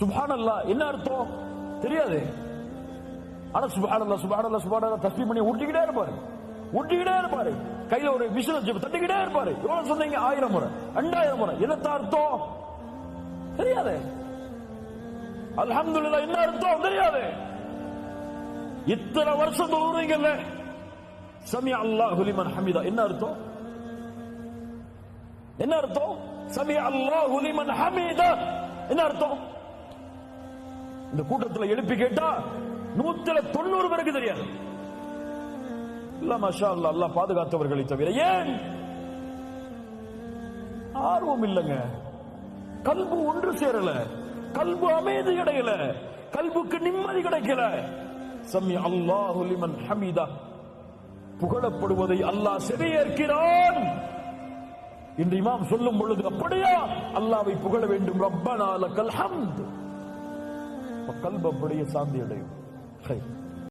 சுபானல்லா என்ன அர்த்தம்? தெரியாது. ஆனா சுபானல்லா சுபானல்லா சுபானல்லா தஸ்மி பண்ணி ஊட்டிக்கிட்டே இருப்பாரு. ஊட்டிக்கிட்டே இருப்பாரு. கையில ஒரு மிஷின் வச்சு தட்டிக்கிட்டே இருப்பாரு. எவ்வளவு சொன்னீங்க? ஆயிரம் முறை. ரெண்டாயிரம் முறை. என்னத்த அர்த்தம்? தெரியாது. அல்ஹம்துலில்லாஹ் என்ன அர்த்தம்? தெரியாது. இத்தனை வருஷம் தொழுறீங்கல்ல சமி அல்லா ஹுலிமன் ஹமிதா. என்ன அர்த்தம்? என்ன அர்த்தம்? சமி அல்லா ஹுலிமன் ஹமிதா. என்ன அர்த்தம்? இந்த கூட்டத்துல எழுப்பி கேட்டா நூத்துல தொண்ணூறு பேருக்கு தெரியாது. அல்லா பாதுகாத்தவர்களை தவிர ஏன்? ஆர்வம் இல்லைங்க. கல்பு ஒன்று சேரல. கல்பு அமைதி கிடைக்கல. கல்புக்கு நிம்மதி கிடைக்கல. சம்மி அல்லாஹு லிமன் ஹமீதா. புகழப்படுவதை அல்லாஹ் செவியேற்கிறான். இன்று இமாம் சொல்லும் பொழுது அப்படியா? அல்லாவை புகழ வேண்டும். ரப்பனா லக்கல் ஹம்த் கல்பு அப்படியே சாந்தி அடையும் ஹை.